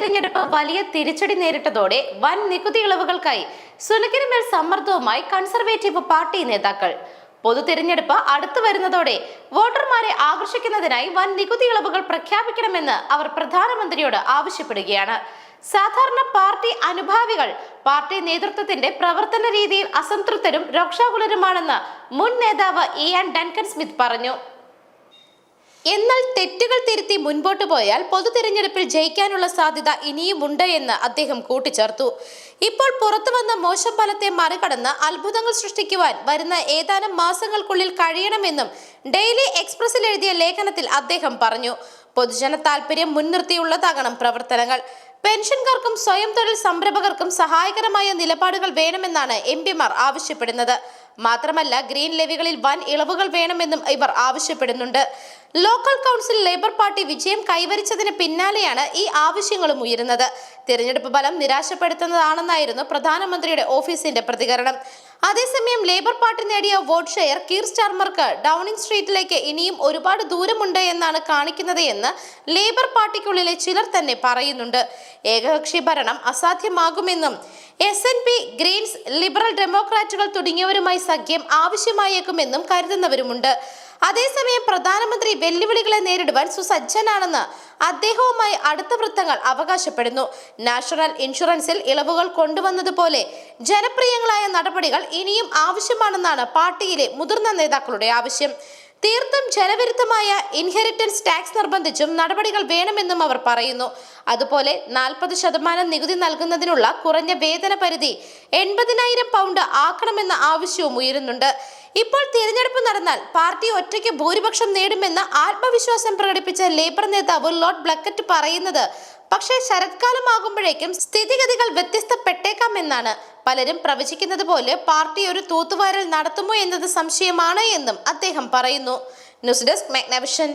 തിരഞ്ഞെടുപ്പ് വലിയ തിരിച്ചടി നേരിട്ടതോടെ വൻ നികുതി ഇളവുകൾക്കായി സുനക്കിന് മേൽ സമ്മർദ്ദവുമായി കൺസർവേറ്റീവ് പാർട്ടി നേതാക്കൾ. പൊതു തിരഞ്ഞെടുപ്പ് അടുത്തു വരുന്നതോടെ വോട്ടർമാരെ ആകർഷിക്കുന്നതിനായി വൻ നികുതി ഇളവുകൾ പ്രഖ്യാപിക്കണമെന്ന് അവർ പ്രധാനമന്ത്രിയോട് ആവശ്യപ്പെടുകയാണ്. സാധാരണ പാർട്ടി അനുഭാവികൾ പാർട്ടി നേതൃത്വത്തിന്റെ പ്രവർത്തന രീതിയിൽ അസംതൃപ്തരും രോക്ഷാകുലരുമാണെന്ന് മുൻ നേതാവ് ആൻ ഡൻകൻ സ്മിത്ത് പറഞ്ഞു. എന്നാൽ തെറ്റുകൾ തിരുത്തി മുൻപോട്ട് പോയാൽ പൊതു തിരഞ്ഞെടുപ്പിൽ ജയിക്കാനുള്ള സാധ്യത ഇനിയും ഉണ്ട് എന്ന് അദ്ദേഹം കൂട്ടിച്ചേർത്തു. ഇപ്പോൾ പുറത്തു വന്ന മോശം ഫലത്തെ മറികടന്ന് അത്ഭുതങ്ങൾ സൃഷ്ടിക്കുവാൻ വരുന്ന ഏതാനും മാസങ്ങൾക്കുള്ളിൽ കഴിയണമെന്നും ഡെയിലി എക്സ്പ്രസിൽ എഴുതിയ ലേഖനത്തിൽ അദ്ദേഹം പറഞ്ഞു. പൊതുജന താല്പര്യം മുൻനിർത്തിയുള്ളതാകണം പ്രവർത്തനങ്ങൾ. പെൻഷൻകാർക്കും സ്വയം തൊഴിൽ സംരംഭകർക്കും സഹായകരമായ നിലപാടുകൾ വേണമെന്നാണ് എം പിമാർ ആവശ്യപ്പെടുന്നത്. മാത്രമല്ല ഗ്രീൻ ലെവികളിൽ വൻ ഇളവുകൾ വേണമെന്നും ഇവർ ആവശ്യപ്പെടുന്നുണ്ട്. ലോക്കൽ കൗൺസിൽ ലേബർ പാർട്ടി വിജയം കൈവരിച്ചതിന് പിന്നാലെയാണ് ഈ ആവശ്യങ്ങളും ഉയരുന്നത്. തിരഞ്ഞെടുപ്പ് ഫലം നിരാശപ്പെടുത്തുന്നതാണെന്നായിരുന്നു പ്രധാനമന്ത്രിയുടെ ഓഫീസിന്റെ പ്രതികരണം. അതേസമയം ലേബർ പാർട്ടി നേടിയ വോട്ട് ഷെയർ കീർ സ്റ്റാർമർക്ക് ഡൗണിംഗ് സ്ട്രീറ്റിലേക്ക് ഇനിയും ഒരുപാട് ദൂരമുണ്ട് എന്നാണ് കാണിക്കുന്നത് എന്ന് ലേബർ പാർട്ടിക്കുള്ളിലെ ചിലർ തന്നെ പറയുന്നുണ്ട്. ഏകകക്ഷി ഭരണം അസാധ്യമാകുമെന്നും S N P Greens Liberal ഡെമോക്രാറ്റുകൾ തുടങ്ങിയവരുമായി സഖ്യം ആവശ്യമായേക്കുമെന്നും കരുതുന്നവരുമുണ്ട്. അതേസമയം പ്രധാനമന്ത്രി വെല്ലുവിളികളെ നേരിടുവാൻ സുസജ്ജനാണെന്ന് അദ്ദേഹവുമായി അടുത്ത വൃത്തങ്ങൾ അവകാശപ്പെടുന്നു. നാഷണൽ ഇൻഷുറൻസിൽ ഇളവുകൾ കൊണ്ടുവന്നതുപോലെ ജനപ്രിയങ്ങളായ നടപടികൾ ഇനിയും ആവശ്യമാണെന്നാണ് പാർട്ടിയിലെ മുതിർന്ന നേതാക്കളുടെ ആവശ്യം. തീർത്തും ജനവിരുദ്ധമായ ഇൻഹെറിറ്റൻസ് ടാക്സ് നിർബന്ധിച്ചും നടപടികൾ വേണമെന്നും അവർ പറയുന്നു. അതുപോലെ നാൽപ്പത് ശതമാനം നികുതി നൽകുന്നതിനുള്ള കുറഞ്ഞ വേതന പരിധി എൺപതിനായിരം പൗണ്ട് ആക്കണമെന്ന ആവശ്യവും ഉയരുന്നുണ്ട്. ഇപ്പോൾ തിരഞ്ഞെടുപ്പ് നടന്നാൽ പാർട്ടി ഒറ്റയ്ക്ക് ഭൂരിപക്ഷം നേടുമെന്ന് ആത്മവിശ്വാസം പ്രകടിപ്പിച്ച ലേബർ നേതാവ് ലോർഡ് ബ്ലക്കറ്റ് പറയുന്നത്. പക്ഷേ ശരത്കാലമാകുമ്പോഴേക്കും സ്ഥിതിഗതികൾ വ്യത്യസ്തപ്പെട്ടേക്കാമെന്നാണ് പലരും പ്രവചിക്കുന്നത് പോലെ പാർട്ടി ഒരു തൂത്തുവാരൽ നടത്തുമോ എന്നത് സംശയമാണ് എന്നും അദ്ദേഹം പറയുന്നു. News desk Magnavision.